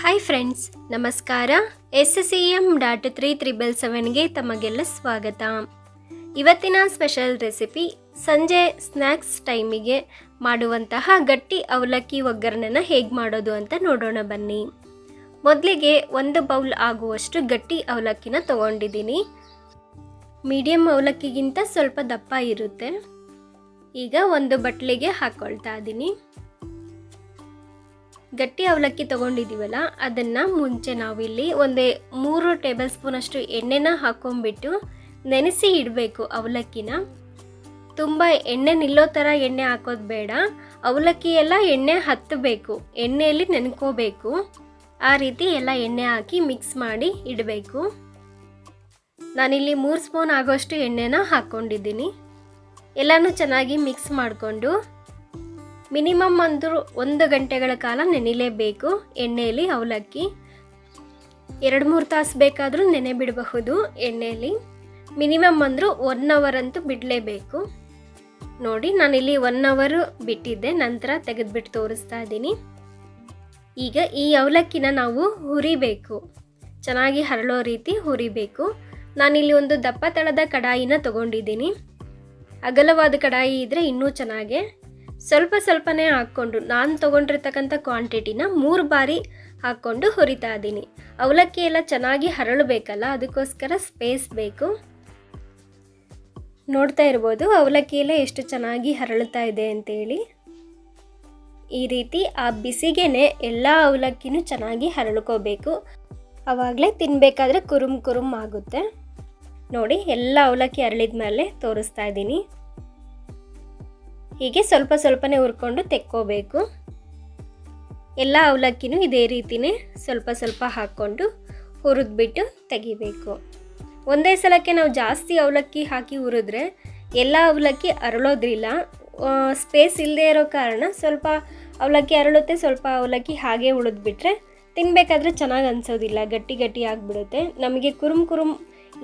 Hi friends ನಮಸ್ಕಾರ. S S C M dot three triple ಸೆವೆನ್ಗೆ ತಮಗೆಲ್ಲ ಸ್ವಾಗತ. ಇವತ್ತಿನ ಸ್ಪೆಷಲ್ ರೆಸಿಪಿ ಸಂಜೆ ಸ್ನ್ಯಾಕ್ಸ್ ಟೈಮಿಗೆ ಮಾಡುವಂತಹ ಗಟ್ಟಿ ಅವಲಕ್ಕಿ ಒಗ್ಗರಣೆನ ಹೇಗೆ ಮಾಡೋದು ಅಂತ ನೋಡೋಣ ಬನ್ನಿ. ಮೊದಲಿಗೆ ಒಂದು ಬೌಲ್ ಆಗುವಷ್ಟು ಗಟ್ಟಿ ಅವಲಕ್ಕಿನ ತಗೊಂಡಿದ್ದೀನಿ. ಮೀಡಿಯಮ್ ಅವಲಕ್ಕಿಗಿಂತ ಸ್ವಲ್ಪ ದಪ್ಪ ಇರುತ್ತೆ. ಈಗ ಒಂದು ಬಟ್ಲಿಗೆ ಹಾಕ್ಕೊಳ್ತಾ ಇದ್ದೀನಿ ಗಟ್ಟಿ ಅವಲಕ್ಕಿ ತೊಗೊಂಡಿದ್ದೀವಲ್ಲ ಅದನ್ನು ಮುಂಚೆ ನಾವಿಲ್ಲಿ ಒಂದೇ ಮೂರು ಟೇಬಲ್ ಸ್ಪೂನಷ್ಟು ಎಣ್ಣೆನ ಹಾಕೊಂಡ್ಬಿಟ್ಟು ನೆನೆಸಿ ಇಡಬೇಕು ಅವಲಕ್ಕಿನ. ತುಂಬ ಎಣ್ಣೆ ನಿಲ್ಲೋ ಥರ ಎಣ್ಣೆ ಹಾಕೋದು ಬೇಡ, ಅವಲಕ್ಕಿ ಎಲ್ಲ ಎಣ್ಣೆ ಹತ್ತಬೇಕು, ಎಣ್ಣೆಯಲ್ಲಿ ನೆನ್ಕೋಬೇಕು. ಆ ರೀತಿ ಎಲ್ಲ ಎಣ್ಣೆ ಹಾಕಿ ಮಿಕ್ಸ್ ಮಾಡಿ ಇಡಬೇಕು. ನಾನಿಲ್ಲಿ ಮೂರು ಸ್ಪೂನ್ ಆಗೋಷ್ಟು ಎಣ್ಣೆನ ಹಾಕ್ಕೊಂಡಿದ್ದೀನಿ ಎಲ್ಲನೂ ಚೆನ್ನಾಗಿ ಮಿಕ್ಸ್ ಮಾಡಿಕೊಂಡು ಮಿನಿಮಮ್ ಅಂದರೂ ಒಂದು ಗಂಟೆಗಳ ಕಾಲ ನೆನಿಲೇಬೇಕು. ಎಣ್ಣೆಯಲ್ಲಿ ಅವಲಕ್ಕಿ. ಎರಡು ಮೂರು ತಾಸು ಬೇಕಾದರೂ ನೆನೆ ಬಿಡಬಹುದು ಎಣ್ಣೆಯಲ್ಲಿ ಮಿನಿಮಮ್ ಅಂದರೂ ಒನ್ ಅವರ್ ಅಂತೂ ಬಿಡಲೇಬೇಕು. ನೋಡಿ, ನಾನಿಲ್ಲಿ ಒನ್ ಅವರು ಬಿಟ್ಟಿದ್ದೆ. ನಂತರ ತೆಗೆದುಬಿಟ್ಟು ತೋರಿಸ್ತಾ ಇದ್ದೀನಿ. ಈಗ ಈ ಅವಲಕ್ಕಿನ ನಾವು ಹುರಿಬೇಕು. ಚೆನ್ನಾಗಿ ಹರಳೋ ರೀತಿ ಹುರಿಬೇಕು. ನಾನಿಲ್ಲಿ ಒಂದು ದಪ್ಪ ತಳದ ಕಡಾಯಿನ ತಗೊಂಡಿದ್ದೀನಿ. ಅಗಲವಾದ ಕಡಾಯಿ ಇದ್ದರೆ ಇನ್ನೂ ಚೆನ್ನಾಗೆ ಸ್ವಲ್ಪ ಸ್ವಲ್ಪನೇ ಹಾಕ್ಕೊಂಡು ನಾನು ತೊಗೊಂಡಿರ್ತಕ್ಕಂಥ ಕ್ವಾಂಟಿಟಿನ ಮೂರು ಬಾರಿ ಹಾಕ್ಕೊಂಡು ಹುರಿತಾ ಇದ್ದೀನಿ. ಅವಲಕ್ಕಿ ಎಲ್ಲ ಚೆನ್ನಾಗಿ ಹರಳಬೇಕಲ್ಲ, ಅದಕ್ಕೋಸ್ಕರ ಸ್ಪೇಸ್ ಬೇಕು. ನೋಡ್ತಾ ಇರ್ಬೋದು ಅವಲಕ್ಕಿ ಎಲ್ಲ ಎಷ್ಟು ಚೆನ್ನಾಗಿ ಹರಳುತ್ತಾ ಇದೆ ಅಂತೇಳಿ. ಈ ರೀತಿ ಆ ಬಿಸಿಗೆನೆ ಎಲ್ಲ ಅವಲಕ್ಕಿನೂ ಚೆನ್ನಾಗಿ ಹರಳ್ಕೋಬೇಕು. ಆವಾಗಲೇ ತಿನ್ನಬೇಕಾದ್ರೆ ಕುರುಮ್ ಕುರುಮ್ ಆಗುತ್ತೆ. ನೋಡಿ, ಎಲ್ಲ ಅವಲಕ್ಕಿ ಅರಳಿದ ಮೇಲೆ ತೋರಿಸ್ತಾ ಇದ್ದೀನಿ. ಹೀಗೆ ಸ್ವಲ್ಪ ಸ್ವಲ್ಪನೇ ಹುರ್ಕೊಂಡು ತೆಕ್ಕೋಬೇಕು. ಎಲ್ಲ ಅವಲಕ್ಕಿನೂ ಇದೇ ರೀತಿನೇ ಸ್ವಲ್ಪ ಸ್ವಲ್ಪ ಹಾಕ್ಕೊಂಡು ಹುರಿದ್ಬಿಟ್ಟು ತೆಗಿಬೇಕು. ಒಂದೇ ಸಲಕ್ಕೆ ನಾವು ಜಾಸ್ತಿ ಅವಲಕ್ಕಿ ಹಾಕಿ ಹುರಿದ್ರೆ ಎಲ್ಲ ಅವಲಕ್ಕಿ ಅರಳೋದ್ರಿಲ್ಲ. ಸ್ಪೇಸ್ ಇಲ್ಲದೆ ಇರೋ ಕಾರಣ ಸ್ವಲ್ಪ ಅವಲಕ್ಕಿ ಅರಳುತ್ತೆ, ಸ್ವಲ್ಪ ಅವಲಕ್ಕಿ ಹಾಗೆ ಉಳಿದ್ಬಿಟ್ರೆ ತಿನ್ನಬೇಕಾದ್ರೆ ಚೆನ್ನಾಗಿ ಅನಿಸೋದಿಲ್ಲ, ಗಟ್ಟಿ ಗಟ್ಟಿ ಆಗಿಬಿಡುತ್ತೆ. ನಮಗೆ ಕುರುಮ್ ಕುರುಮ್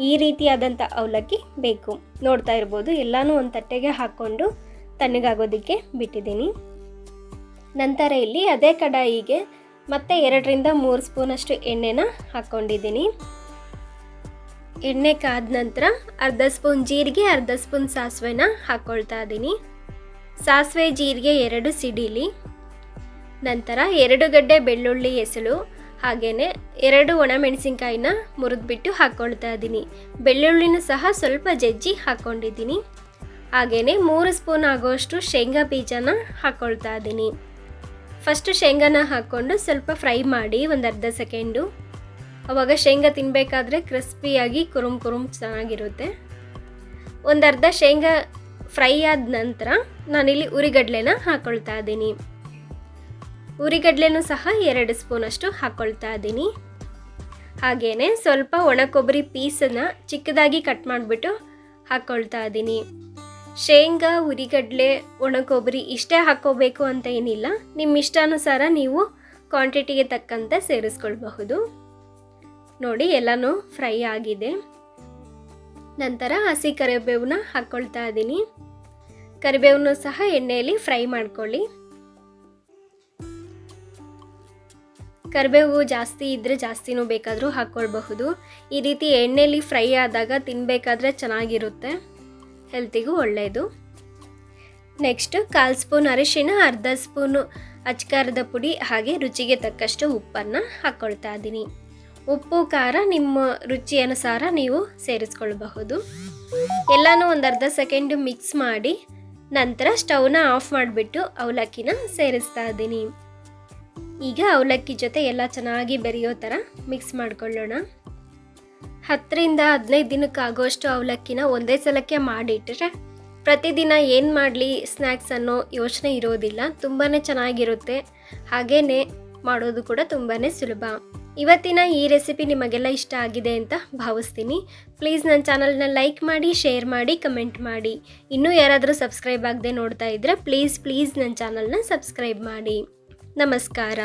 ಈ ರೀತಿಯಾದಂಥ ಅವಲಕ್ಕಿ ಬೇಕು. ನೋಡ್ತಾ ಇರ್ಬೋದು, ಎಲ್ಲನೂ ಒಂದು ತಟ್ಟೆಗೆ ಹಾಕ್ಕೊಂಡು ತಣ್ಣಗಾಗೋದಕ್ಕೆ ಬಿಟ್ಟಿದ್ದೀನಿ. ನಂತರ ಇಲ್ಲಿ ಅದೇ ಕಡಾಯಿಗೆ ಮತ್ತೆ ಎರಡರಿಂದ ಮೂರು ಸ್ಪೂನಷ್ಟು ಎಣ್ಣೆನ ಹಾಕ್ಕೊಂಡಿದ್ದೀನಿ. ಎಣ್ಣೆ ಕಾದ ನಂತರ ಅರ್ಧ ಸ್ಪೂನ್ ಜೀರಿಗೆ, ಅರ್ಧ ಸ್ಪೂನ್ ಸಾಸಿವೆನ ಹಾಕ್ಕೊಳ್ತಾ ಇದ್ದೀನಿ. ಸಾಸಿವೆ, ಜೀರಿಗೆ ಎರಡು ಸಿಡಿಲಿ. ನಂತರ ಎರಡು ಗಡ್ಡೆ ಬೆಳ್ಳುಳ್ಳಿ ಎಸಳು ಹಾಗೆಯೇ ಎರಡು ಒಣಮೆಣಸಿನ್ಕಾಯಿನ ಮುರಿದ್ಬಿಟ್ಟು ಹಾಕ್ಕೊಳ್ತಾ ಇದ್ದೀನಿ. ಬೆಳ್ಳುಳ್ಳಿನೂ ಸಹ ಸ್ವಲ್ಪ ಜಜ್ಜಿ ಹಾಕ್ಕೊಂಡಿದ್ದೀನಿ ಹಾಗೆಯೇ ಮೂರು ಸ್ಪೂನ್ ಆಗೋಷ್ಟು ಶೇಂಗಾ ಬೀಜನ ಹಾಕ್ಕೊಳ್ತಾ ಇದ್ದೀನಿ. ಫಸ್ಟು ಶೇಂಗಾನ ಹಾಕ್ಕೊಂಡು ಸ್ವಲ್ಪ ಫ್ರೈ ಮಾಡಿ ಒಂದು ಅರ್ಧ ಸೆಕೆಂಡು ಅವಾಗ ಶೇಂಗಾ ತಿನ್ನಬೇಕಾದ್ರೆ ಕ್ರಿಸ್ಪಿಯಾಗಿ ಕುರುಮ್ ಕುರುಮ್ ಚೆನ್ನಾಗಿರುತ್ತೆ. ಒಂದು ಅರ್ಧ ಶೇಂಗಾ ಫ್ರೈ ಆದ ನಂತರ ನಾನಿಲ್ಲಿ ಉರಿಗಡ್ಲೆನ ಹಾಕ್ಕೊಳ್ತಾ ಇದ್ದೀನಿ. ಉರಿಗಡ್ಲೆನೂ ಸಹ ಎರಡು ಸ್ಪೂನಷ್ಟು ಹಾಕ್ಕೊಳ್ತಾ ಇದ್ದೀನಿ. ಹಾಗೆಯೇ ಸ್ವಲ್ಪ ಒಣ ಕೊಬ್ಬರಿ ಪೀಸನ್ನು ಚಿಕ್ಕದಾಗಿ ಕಟ್ ಮಾಡಿಬಿಟ್ಟು ಹಾಕ್ಕೊಳ್ತಾ ಇದ್ದೀನಿ. ಶೇಂಗಾ, ಉರಿಗಡ್ಲೆ, ಒಣಕೊಬ್ಬರಿ ಇಷ್ಟೇ ಹಾಕ್ಕೋಬೇಕು ಅಂತ ಏನಿಲ್ಲ. ನಿಮ್ಮ ಇಷ್ಟಾನುಸಾರ ನೀವು ಕ್ವಾಂಟಿಟಿಗೆ ತಕ್ಕಂತೆ ಸೇರಿಸ್ಕೊಳ್ಬಹುದು. ನೋಡಿ, ಎಲ್ಲನೂ ಫ್ರೈ ಆಗಿದೆ. ನಂತರ ಹಸಿ ಕರಿಬೇವನ್ನ ಹಾಕ್ಕೊಳ್ತಾ ಇದ್ದೀನಿ. ಕರಿಬೇವನ್ನು ಸಹ ಎಣ್ಣೆಯಲ್ಲಿ ಫ್ರೈ ಮಾಡ್ಕೊಳ್ಳಿ. ಕರಿಬೇವು ಜಾಸ್ತಿ ಇದ್ದರೆ ಜಾಸ್ತಿನೂ ಬೇಕಾದರೂ ಹಾಕ್ಕೊಳ್ಬಹುದು. ಈ ರೀತಿ ಎಣ್ಣೆಯಲ್ಲಿ ಫ್ರೈ ಆದಾಗ ತಿನ್ನಬೇಕಾದ್ರೆ ಚೆನ್ನಾಗಿರುತ್ತೆ. ಹೆಲ್ತಿಗೂ ಒಳ್ಳೆಯದು ನೆಕ್ಸ್ಟು ಕಾಲು ಸ್ಪೂನ್ ಅರಿಶಿನ, ಅರ್ಧ ಸ್ಪೂನು ಅಚ್ಕಾರದ ಪುಡಿ, ಹಾಗೆ ರುಚಿಗೆ ತಕ್ಕಷ್ಟು ಉಪ್ಪನ್ನು ಹಾಕ್ಕೊಳ್ತಾ ಇದ್ದೀನಿ ಉಪ್ಪು, ಖಾರ ನಿಮ್ಮ ರುಚಿ ಅನುಸಾರ ನೀವು ಸೇರಿಸ್ಕೊಳ್ಬಹುದು. ಎಲ್ಲನೂ ಒಂದು ಅರ್ಧ ಸೆಕೆಂಡು ಮಿಕ್ಸ್ ಮಾಡಿ ನಂತರ ಸ್ಟವ್ನ ಆಫ್ ಮಾಡಿಬಿಟ್ಟು ಅವಲಕ್ಕಿನ ಸೇರಿಸ್ತಾ ಇದ್ದೀನಿ ಈಗ ಅವಲಕ್ಕಿ ಜೊತೆ ಎಲ್ಲ ಚೆನ್ನಾಗಿ ಬೆರೆಯೋ ಥರ ಮಿಕ್ಸ್ ಮಾಡ್ಕೊಳ್ಳೋಣ. ಹತ್ತರಿಂದ ಹದಿನೈದು ದಿನಕ್ಕಾಗೋಷ್ಟು ಅವಲಕ್ಕಿನ ಒಂದೇ ಸಲಕ್ಕೆ ಮಾಡಿಟ್ಟರೆ ಪ್ರತಿದಿನ ಏನು ಮಾಡಲಿ ಸ್ನ್ಯಾಕ್ಸ್ ಅನ್ನೋ ಯೋಚನೆ ಇರೋದಿಲ್ಲ ತುಂಬಾ ಚೆನ್ನಾಗಿರುತ್ತೆ. ಹಾಗೇ ಮಾಡೋದು ಕೂಡ ತುಂಬಾ ಸುಲಭ. ಇವತ್ತಿನ ಈ ರೆಸಿಪಿ ನಿಮಗೆಲ್ಲ ಇಷ್ಟ ಆಗಿದೆ ಅಂತ ಭಾವಿಸ್ತೀನಿ. ಪ್ಲೀಸ್ ನನ್ನ ಚಾನಲ್ನ ಲೈಕ್ ಮಾಡಿ ಶೇರ್ ಮಾಡಿ ಕಮೆಂಟ್ ಮಾಡಿ. ಇನ್ನೂ ಯಾರಾದರೂ ಸಬ್ಸ್ಕ್ರೈಬ್ ಆಗದೆ ನೋಡ್ತಾ ಇದ್ದರೆ ಪ್ಲೀಸ್ ಪ್ಲೀಸ್ ನನ್ನ ಚಾನಲ್ನ ಸಬ್ಸ್ಕ್ರೈಬ್ ಮಾಡಿ. ನಮಸ್ಕಾರ.